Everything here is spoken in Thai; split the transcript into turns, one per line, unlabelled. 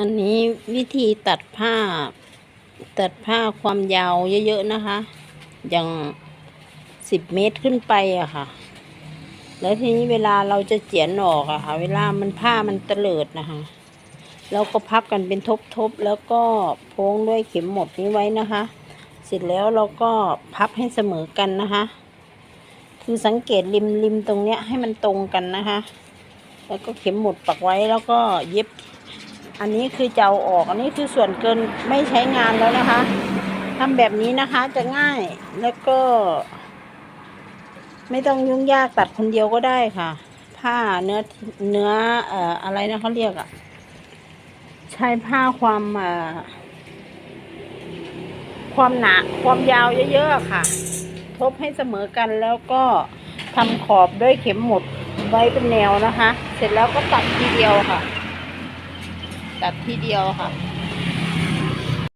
อันนี้วิธีตัดผ้า ตัดผ้าความยาวเยอะๆนะคะ อย่างสิบเมตรขึ้นไปอะค่ะ แล้วทีนี้เวลาเราจะเจียนออกอะค่ะ เวลามันผ้ามันเตลิดนะคะเราก็พับกันเป็นทบๆแล้วก็โพ้งด้วยเข็มหมดนี้ไว้นะคะ เสร็จแล้วเราก็พับให้เสมอกันนะคะ คือสังเกตริมริมตรงเนี้ยให้มันตรงกันนะคะ แล้วก็เข็มหมุดปักไว้แล้วก็เย็บ อันนี้คือจะเอาออก อันนี้คือส่วนเกินไม่ใช้งานแล้วนะคะทำแบบนี้นะคะจะง่ายแล้วก็ ไม่ต้องยุ่งยากตัดคนเดียวก็ได้ค่ะ ผ้าเนื้อเนื้อเอ่ออะไรนะเขาเรียกอะใช้ผ้าความเอ่อความหนาความยาวเยอะๆค่ะ ทบให้เสมอกันแล้วก็ทำขอบด้วยเข็มหมุดไว้เป็นแนวนะคะ เสร็จแล้วก็ตัดทีเดียวค่ะ ตัดทีเดียวค่ะ